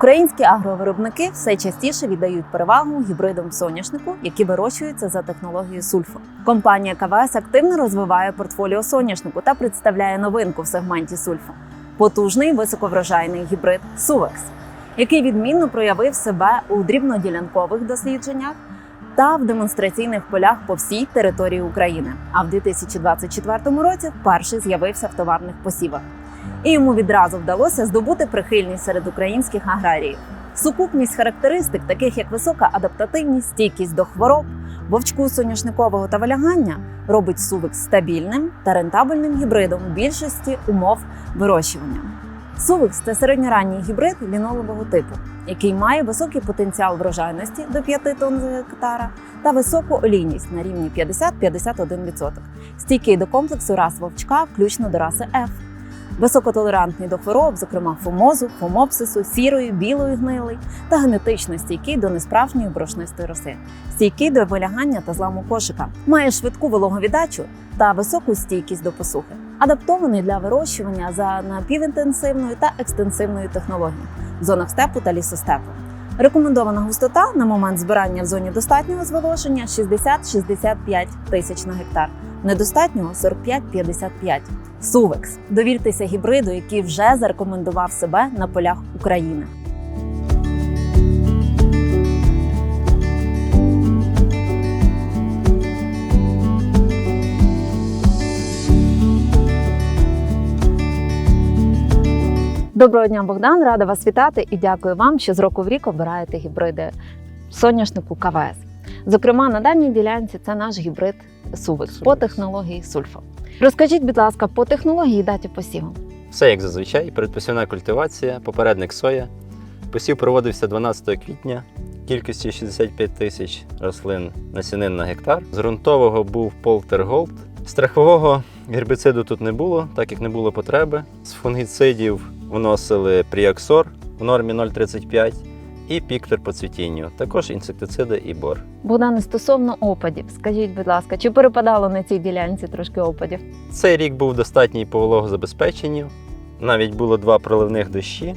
Українські агровиробники все частіше віддають перевагу гібридам соняшнику, які вирощуються за технологією сульфо. Компанія КВС активно розвиває портфоліо соняшнику та представляє новинку в сегменті сульфо потужний високоврожайний гібрид Сувекс, який відмінно проявив себе у дрібноділянкових дослідженнях та в демонстраційних полях по всій території України. А в 2024 році вперше з'явився в товарних посівах. І йому відразу вдалося здобути прихильність серед українських аграріїв. Сукупність характеристик, таких як висока адаптативність, стійкість до хвороб, вовчку соняшникового та валягання, робить сувекс стабільним та рентабельним гібридом більшості умов вирощування. Сувекс це середньоранній гібрид лінолового типу, який має високий потенціал врожайності до 5 тонн за гектара та високу олійність на рівні 50-51%, стійкий до комплексу рас вовчка, включно до раси F. Високотолерантний до хвороб, зокрема фомозу, фомопсису, сірої, білої гнили та генетично стійкий до несправжньої борошнистої роси, стійкий до вилягання та зламу кошика, має швидку вологовіддачу та високу стійкість до посухи, адаптований для вирощування за напівінтенсивною та екстенсивною технологією в зонах степу та лісостепу. Рекомендована густота на момент збирання в зоні достатнього зволоження 60-65 тисяч на гектар, недостатнього 45-55. Сувекс. Довіртеся гібриду, який вже зарекомендував себе на полях України. Доброго дня, Богдан! Рада вас вітати і дякую вам, що з року в рік обираєте гібриди соняшнику КВС. Зокрема, на даній ділянці це наш гібрид Сувекс по технології сульфо. Розкажіть, будь ласка, по технології даті посіву. Все як зазвичай, передпосівна культивація, попередник соя. Посів проводився 12 квітня, кількістю 65 тисяч рослин насінин на гектар. З ґрунтового був Полтер Голд. Страхового гербіциду тут не було, так як не було потреби. З фунгіцидів вносили Пріаксор в нормі 0,35 і Піктор по цвітінню, також інсектициди і бор. Богдане, стосовно опадів, скажіть, будь ласка, чи перепадало на цій ділянці трошки опадів? Цей рік був достатній по вологозабезпеченню. Навіть було два проливних дощі.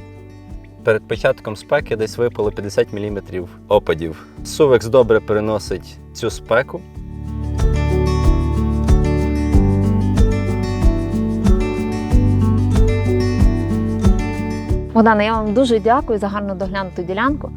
Перед початком спеки десь випало 50 мм опадів. Сувекс добре переносить цю спеку. Богдана, я вам дуже дякую за гарно доглянуту ділянку.